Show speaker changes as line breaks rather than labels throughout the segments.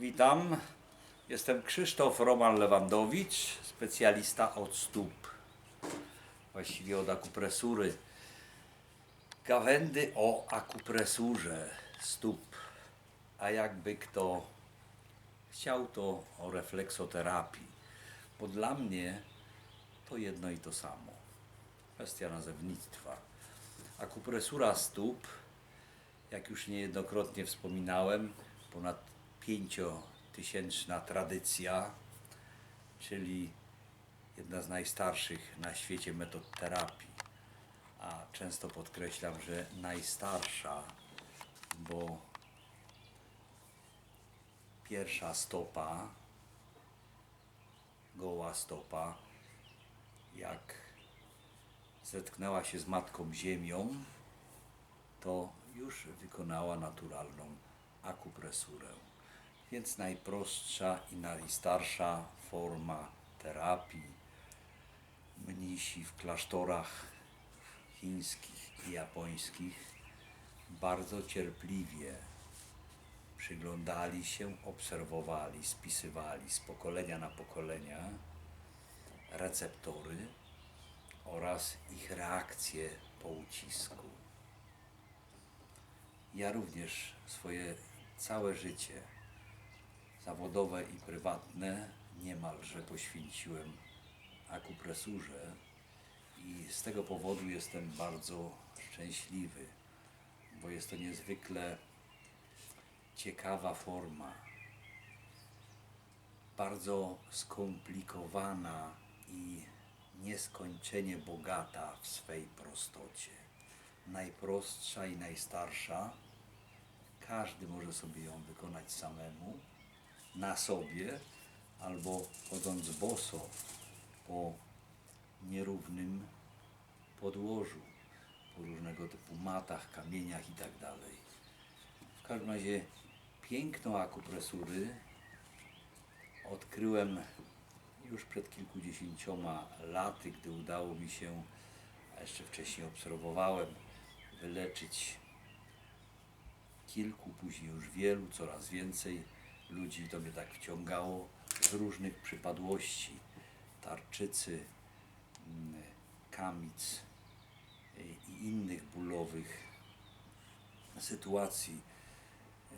Witam. Jestem Krzysztof Roman Lewandowicz, specjalista od stóp. Właściwie od akupresury. Gawędy o akupresurze stóp. A jakby kto chciał, to o refleksoterapii. Bo dla mnie to jedno i to samo. Kwestia nazewnictwa. Akupresura stóp jak już niejednokrotnie wspominałem, ponad pięciotysięczna tradycja, czyli jedna z najstarszych na świecie metod terapii. A często podkreślam, że najstarsza, bo pierwsza stopa, goła stopa, jak zetknęła się z Matką Ziemią, to już wykonała naturalną akupresurę. Więc najprostsza i najstarsza forma terapii. Mnisi w klasztorach chińskich i japońskich bardzo cierpliwie przyglądali się, obserwowali, spisywali z pokolenia na pokolenia receptory oraz ich reakcje po ucisku. Ja również swoje całe życie zawodowe i prywatne niemalże poświęciłem akupresurze i z tego powodu jestem bardzo szczęśliwy, bo jest to niezwykle ciekawa forma, bardzo skomplikowana i nieskończenie bogata w swej prostocie. Najprostsza i najstarsza, każdy może sobie ją wykonać samemu, na sobie, albo chodząc boso po nierównym podłożu, po różnego typu matach, kamieniach itd. W każdym razie piękno akupresury odkryłem już przed kilkudziesięcioma laty, gdy udało mi się, a jeszcze wcześniej obserwowałem, wyleczyć kilku, później już wielu, coraz więcej ludzi. To mnie tak wciągało z różnych przypadłości. Tarczycy, mm, kamic y, i innych bólowych sytuacji.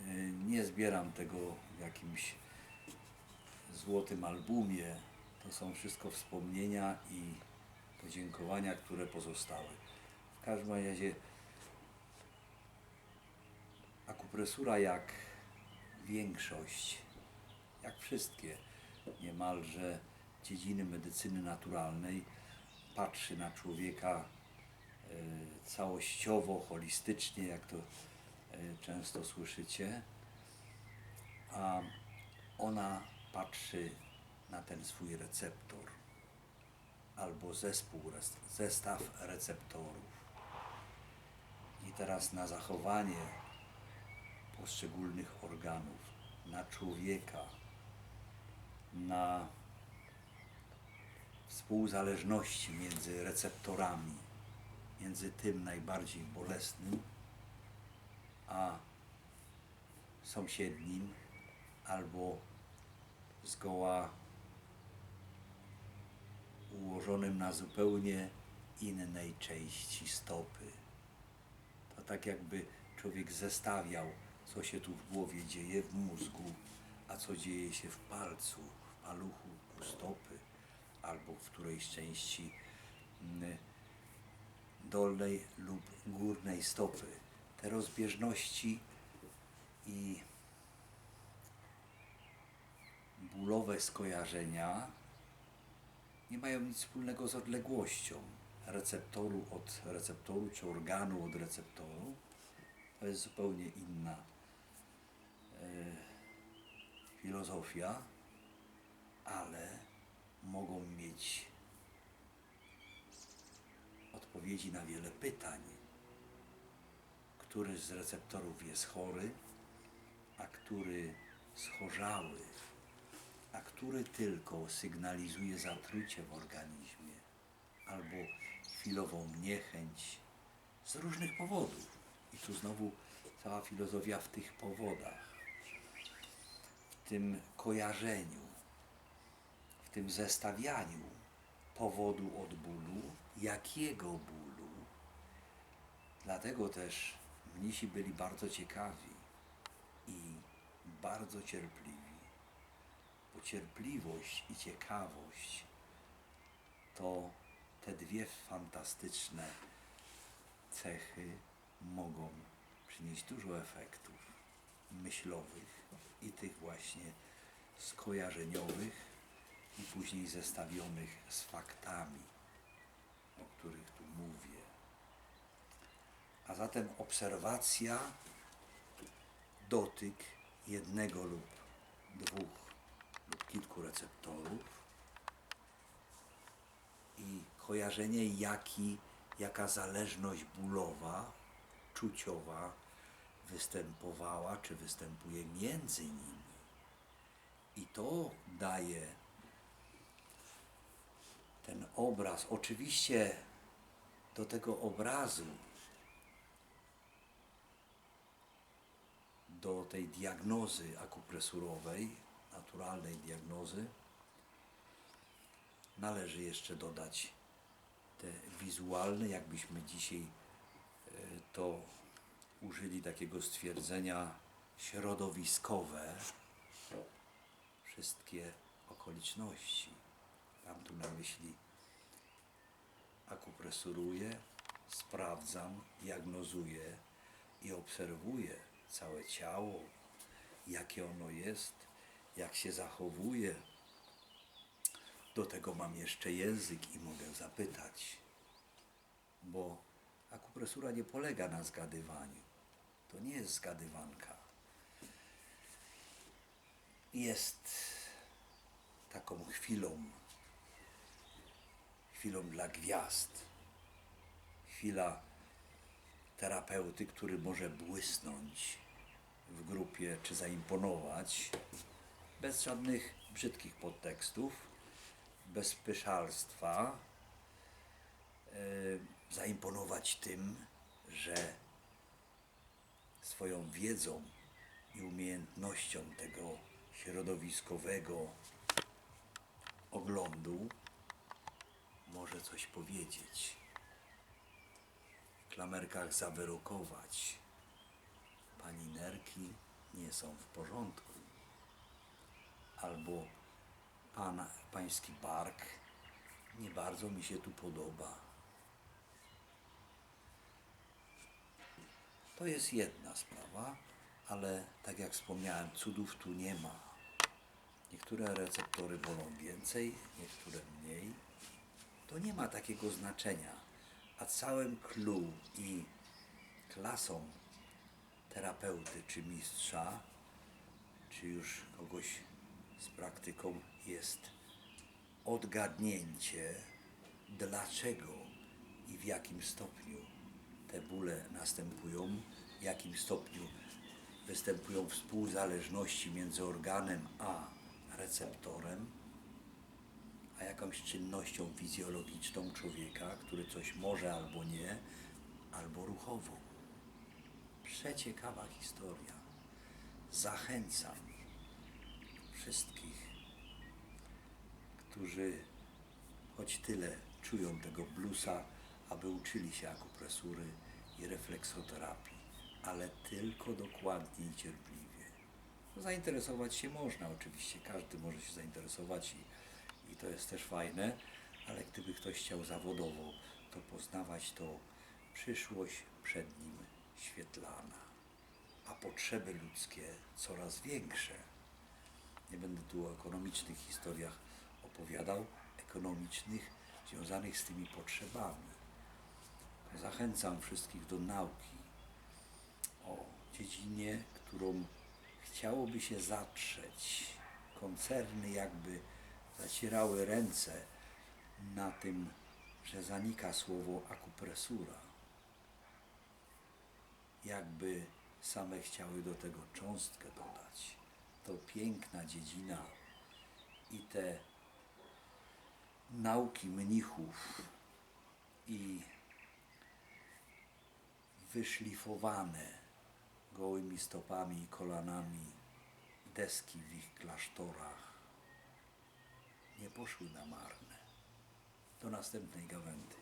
Y, Nie zbieram tego w jakimś złotym albumie. To są wszystko wspomnienia i podziękowania, które pozostały. W każdym razie akupresura jak większość, jak wszystkie niemalże dziedziny medycyny naturalnej patrzy na człowieka e, całościowo, holistycznie, jak to e, często słyszycie, a ona patrzy na ten swój receptor albo zespół, zestaw receptorów. I teraz na zachowanie poszczególnych organów, na człowieka, na współzależności między receptorami, między tym najbardziej bolesnym, a sąsiednim, albo zgoła ułożonym na zupełnie innej części stopy. To tak jakby człowiek zestawiał, co się tu w głowie dzieje, w mózgu, a co dzieje się w palcu, w paluchu u stopy, albo w którejś części mm, dolnej lub górnej stopy. Te rozbieżności i bólowe skojarzenia nie mają nic wspólnego z odległością receptoru od receptoru, czy organu od receptoru. To jest zupełnie inna filozofia, ale mogą mieć odpowiedzi na wiele pytań. Który z receptorów jest chory, a który schorzały, a który tylko sygnalizuje zatrucie w organizmie albo chwilową niechęć z różnych powodów. I tu znowu cała filozofia w tych powodach. W tym kojarzeniu, w tym zestawianiu powodu od bólu, jakiego bólu. Dlatego też mnisi byli bardzo ciekawi i bardzo cierpliwi, bo cierpliwość i ciekawość to te dwie fantastyczne cechy mogą przynieść dużo efektów myślowych i tych właśnie skojarzeniowych i później zestawionych z faktami, o których tu mówię. A zatem obserwacja, dotyk jednego lub dwóch lub kilku receptorów i kojarzenie, jaki, jaka zależność bólowa, czuciowa występowała czy występuje między nimi. I to daje ten obraz. Oczywiście do tego obrazu, do tej diagnozy akupresurowej, naturalnej diagnozy, należy jeszcze dodać te wizualne, jakbyśmy dzisiaj e, to użyli takiego stwierdzenia środowiskowe, wszystkie okoliczności. Mam tu na myśli akupresuruję, sprawdzam, diagnozuję i obserwuję całe ciało, jakie ono jest, jak się zachowuje. Do tego mam jeszcze język i mogę zapytać, bo akupresura nie polega na zgadywaniu. To nie jest zgadywanka. Jest taką chwilą, chwilą dla gwiazd. Chwila terapeuty, który może błysnąć w grupie czy zaimponować bez żadnych brzydkich podtekstów, bez pyszalstwa, e, zaimponować tym, że swoją wiedzą i umiejętnością tego środowiskowego oglądu może coś powiedzieć. W klamerkach zawyrokować. Pani nerki nie są w porządku. Albo pan, pański bark nie bardzo mi się tu podoba. To jest jedna sprawa, ale tak jak wspomniałem, cudów tu nie ma. Niektóre receptory bolą więcej, niektóre mniej. To nie ma takiego znaczenia. A całym clue i klasą terapeuty czy mistrza, czy już kogoś z praktyką jest odgadnięcie, dlaczego i w jakim stopniu te bóle następują, w jakim stopniu występują współzależności między organem a receptorem, a jakąś czynnością fizjologiczną człowieka, który coś może albo nie, albo ruchową. Przeciekawa historia. Zachęcam wszystkich, którzy choć tyle czują tego bluesa, aby uczyli się akupresury i refleksoterapii, ale tylko dokładnie i cierpliwie. No, zainteresować się można oczywiście, każdy może się zainteresować i, i to jest też fajne, ale gdyby ktoś chciał zawodowo to poznawać, to przyszłość przed nim świetlana, a potrzeby ludzkie coraz większe. Nie będę tu o ekonomicznych historiach opowiadał, ekonomicznych, związanych z tymi potrzebami. Zachęcam wszystkich do nauki o dziedzinie, którą chciałoby się zatrzeć. Koncerny jakby zacierały ręce na tym, że zanika słowo akupresura. Jakby same chciały do tego cząstkę dodać. To piękna dziedzina i te nauki mnichów i wyszlifowane gołymi stopami i kolanami deski w ich klasztorach nie poszły na marne. Do następnej gawędy.